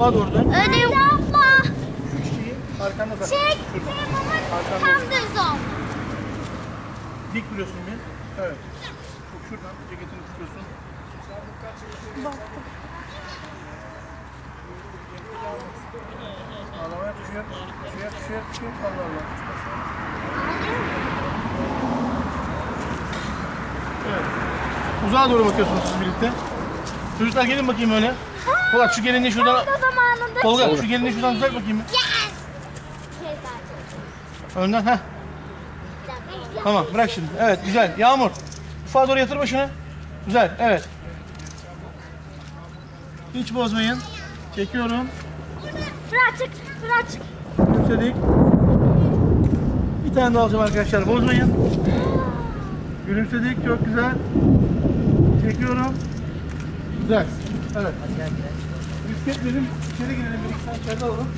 Sağa doğru dön. Öyle abla. Şu çiçeği arkanda sakla. Çek. Arkanda. tam düz ol. Dik duruyorsun bir. Evet. Şu şuradan ceketini tutuyorsun. Ağlamaya düşüyor. Düşüyor, düşüyor, düşüyor. Allah Allah. Evet. Uzağa doğru bakıyorsunuz siz birlikte. Çocuklar gelin bakayım öyle. Polat şu gelinliği şuradan... Tam da zamanında Tolga şu gelinliği şuradan uzak bakayım. bir. Yes. Önden heh. Tamam bırak şimdi. Evet güzel. Yağmur. Ufağa doğru yatır başını. Güzel. Evet. Hiç bozmayın. Çekiyorum. Fırat çık. Fırat çık. Yükselik. Bir tane daha alacağım arkadaşlar. Bozmayın. Gülümsedik. Çok güzel. Güzel. Evet. Bisiklet bizim içeri girelim. Bir iki tane alalım.